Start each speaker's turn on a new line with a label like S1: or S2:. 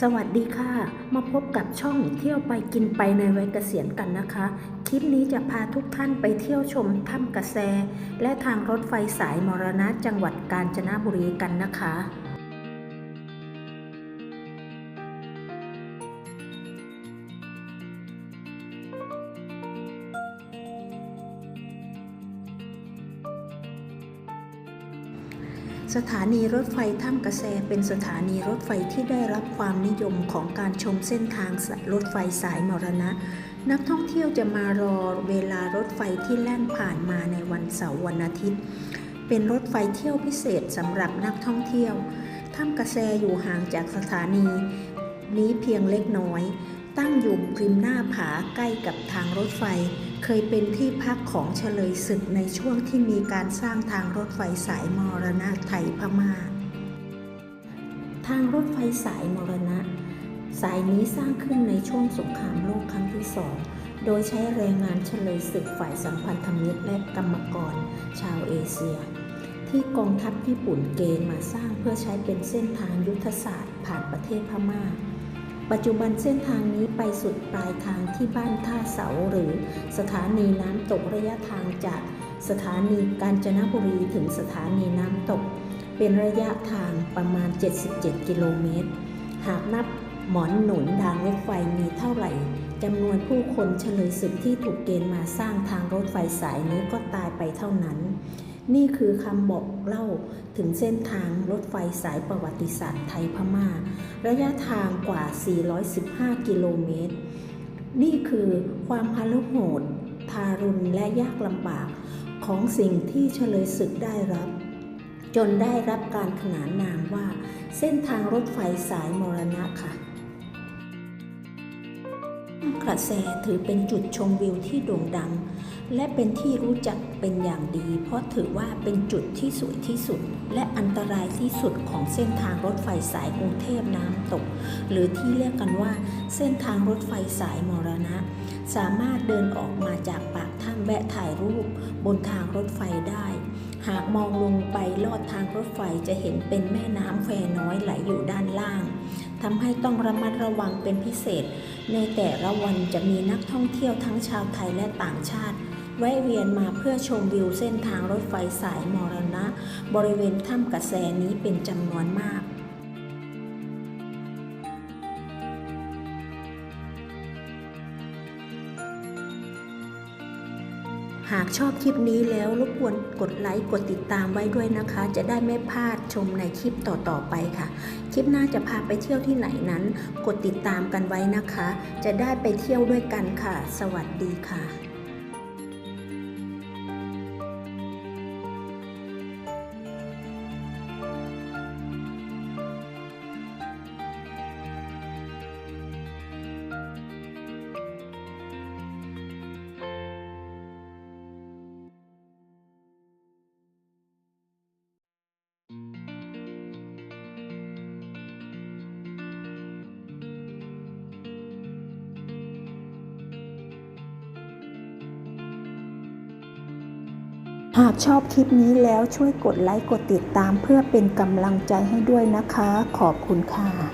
S1: สวัสดีค่ะ มาพบกับช่องเที่ยวไปกินไปในวัยเกษียณกันนะคะ คลิปนี้จะพาทุกท่านไปเที่ยวชมถ้ำกระแส และทางรถไฟสายมรณะจังหวัดกาญจนบุรีกันนะคะ สถานีรถไฟถ้ำกระแสเป็นสถานีรถไฟที่ได้รับความนิยมของการชมเส้นทางรถไฟสายมรณะ นักท่องเที่ยวจะมารอเวลารถไฟที่แล่นผ่านมาในวันเสาร์วันอาทิตย์ เป็นรถไฟเที่ยวพิเศษสำหรับนักท่องเที่ยว ถ้ำกระแสอยู่ห่างจากสถานี นี้เพียงเล็กน้อย ตั้งอยู่ริมหน้าผาใกล้กับทางรถไฟ เคยเป็นที่พักของเฉลยศึกในช่วงที่มีการสร้างทางรถไฟสายมรณะไทยพมา่า ทางรถไฟสายมรณะ สายนี้สร้างขึ้นในช่วงสงครามโลกครั้งที่สองโดยใช้แรงงานเฉลยศึกฝ่ายสัมพันธมิตรและกรรมกร ชาวเอเชีย ที่กองทัพญี่ปุ่นเกณฑ์มาสร้างเพื่อใช้เป็นเส้นทางยุทธศาสตร์ผ่านประเทศพม่า ปัจจุบันเส้นทางนี้ไปสุดปลายทางที่บ้านท่าเสาหรือสถานีน้ำตกระยะทางจากสถานีกาญจนบุรีถึงสถานีน้ำตก เป็นระยะทางประมาณ 77 กิโลเมตร หากนับหมอนหนุนทางรถไฟมีเท่าไหร่จำนวนผู้คนเฉลยศึกที่ถูกเกณฑ์มาสร้างทางรถไฟสายนี้ก็ตายไปเท่านั้น นี่คือคำบอกเล่าถึงเส้นทางรถไฟสายประวัติศาสตร์ไทยพม่า ระยะทางกว่า 415 กิโลเมตร นี่คือความพลุโหด ทารุณและยากลำบากของสิ่งที่เฉลยศึกได้รับ จนได้รับการขนานนามว่า เส้นทางรถไฟสายมรณะค่ะ กระแสถือเป็นจุดชมวิวที่โด่งดัง และเป็นที่รู้จักเป็นอย่างดี เพราะถือว่าเป็นจุดที่สวยที่สุด และอันตรายที่สุดของเส้นทางรถไฟสายกรุงเทพน้ำตก หรือที่เรียกกันว่า เส้นทางรถไฟสายมรณะ สามารถเดินออกมาจากปากถ้ำแวะถ่ายรูป บนทางรถไฟได้ หากมองลงไปลอดทางรถไฟจะเห็นเป็นแม่น้ำแควน้อยไหลอยู่ด้านล่าง ทำให้ต้องระมัดระวังเป็นพิเศษ ในแต่ละวันจะมีนักท่องเที่ยวทั้งชาวไทยและต่างชาติ แวะเวียนมาเพื่อชมวิวเส้นทางรถไฟสายมรณะ บริเวณถ้ำกระแสนี้เป็นจำนวนมาก หากชอบคลิปนี้แล้วรบกวนกดไลค์กดติดตามไว้ด้วยนะคะ จะได้ไม่พลาดชมในคลิปต่อๆไปค่ะ คลิปหน้าจะพาไปเที่ยวที่ไหนนั้น กดติดตามกันไว้นะคะ จะได้ไปเที่ยวด้วยกันค่ะ สวัสดีค่ะ หากชอบคลิปนี้แล้วช่วยกดไลค์กดติดตามเพื่อเป็นกำลังใจให้ด้วยนะคะ ขอบคุณค่ะ